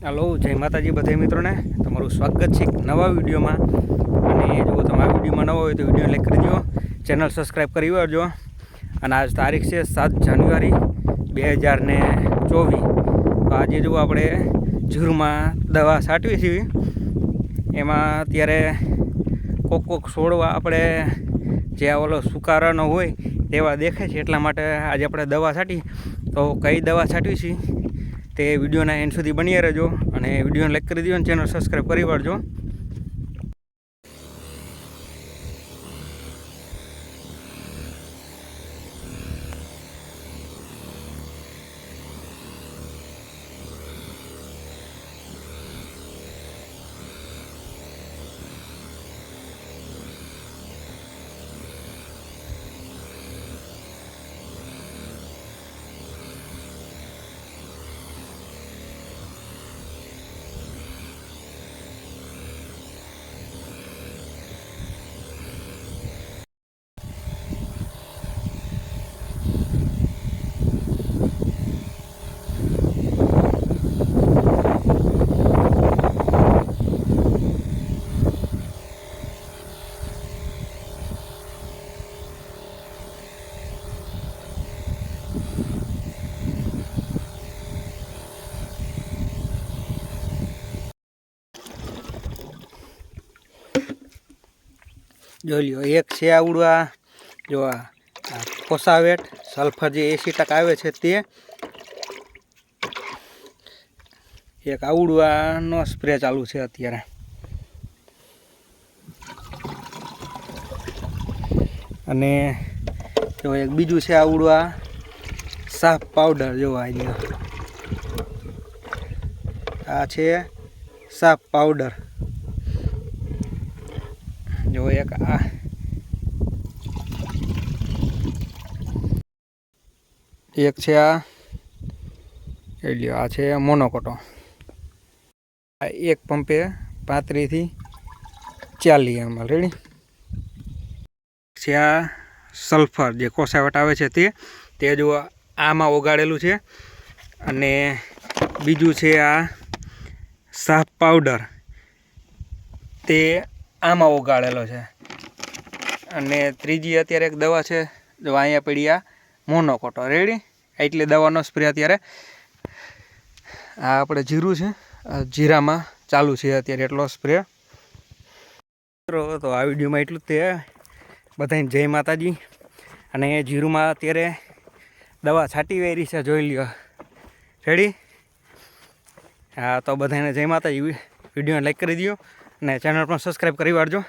હાલો જય માતાજી બધા મિત્રોને. તમારું સ્વાગત છે નવા વિડીયોમાં. અને જો તમે આ વિડીયોમાં નવા હોય તો વીડિયો લાઈક કરી દો. ચેનલ સબસ્ક્રાઈબ કરી વાળજો. અને આજ તારીખ છે સાત જાન્યુઆરી બે હજાર ને ચોવીસ. તો આજે જો આપણે જીરુમાં દવા છાંટવી છીએ એમાં અત્યારે કોક કોક છોડવા આપણે જે ઓલો સુકારાનો હોય તેવા દેખાય છે. એટલા માટે આજે આપણે દવા છાંટી. તો કઈ દવા છાંટવી છે? તે વિડીયોના એન્ડ સુધી બની રહેજો અને વિડીયોને લાઈક કરી દો અને ચેનલ સબસ્ક્રાઈબ કરી વાળજો. જોઈ લ્યો, એક છે આવડવા જો આ આ સલ્ફર જે એસી ટકા આવે છે તે. એક આવડવાનો સ્પ્રે ચાલુ છે અત્યારે. અને જો એક બીજું છે આવડવા સાફ પાવડર જોવા આવી આ છે સાફ પાવડર. જો એક આ. એક છે આ. એટલે આ છે મોનોકોટો. આ એક પંપે પાંત્રીસથી ચાલી એમ રેડી છે આ સલ્ફર, જે કોસાવટ આવે છે તે તે જો આમાં ઓગાળેલું છે. અને બીજું છે આ સાફ પાવડર. તે આમાં ઓગાળેલો છે. અને ત્રીજી અત્યારે એક દવા છે, જો અહીંયા પડી આ મોનોકોટો. રેડી એટલી દવાનો સ્પ્રે અત્યારે. આ આપણે જીરું છે જીરામાં ચાલુ છે અત્યારે એટલો સ્પ્રે મિત્રો, તો આ વિડીયોમાં એટલું જ તે. બધાને જય માતાજી. અને જીરુમાં અત્યારે દવા છાંટી વેરી છે, જોઈ લ્યો. રેડી હા, તો બધાને જય માતાજી. વિડીયોને લાઈક કરી દો અને ચેનલ પણ સબસ્ક્રાઈબ કરી વાળજો.